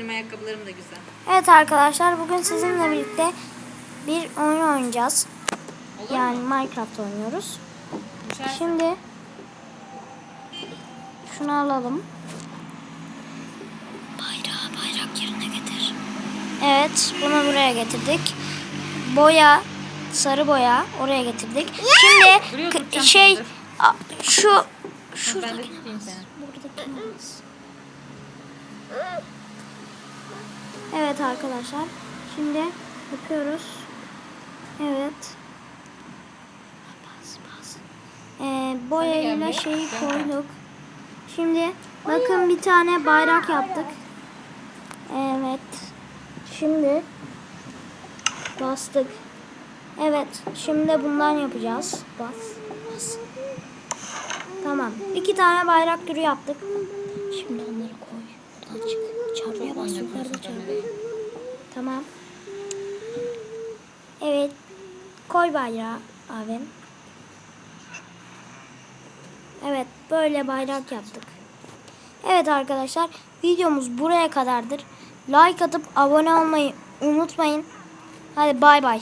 Benim ayakkabılarım da güzel. Evet arkadaşlar bugün sizinle birlikte bir oyun oynayacağız. Olur Yani mu? Minecraft oynuyoruz. Düşersin. Şimdi şunu alalım. Bayrağı bayrak yerine getir. Evet bunu buraya getirdik. Boya sarı boya oraya getirdik. Şimdi şey a- şu Ben şurada de tutayım seni. buradaki namaz. Evet arkadaşlar. Şimdi yapıyoruz. Evet. Bas, bas. Ee, boyayla şeyi koyduk. Şimdi bakın bir tane bayrak yaptık. Evet. Şimdi bastık. Evet. Şimdi bundan yapacağız. Bas. Bas. Tamam. İki tane bayrak türü yaptık. Şimdi onları koy. Tamam. Evet. Koy bayrağı abim. Evet. Böyle bayrak yaptık. Evet arkadaşlar. Videomuz buraya kadardır. Like atıp abone olmayı unutmayın. Hadi bay bay.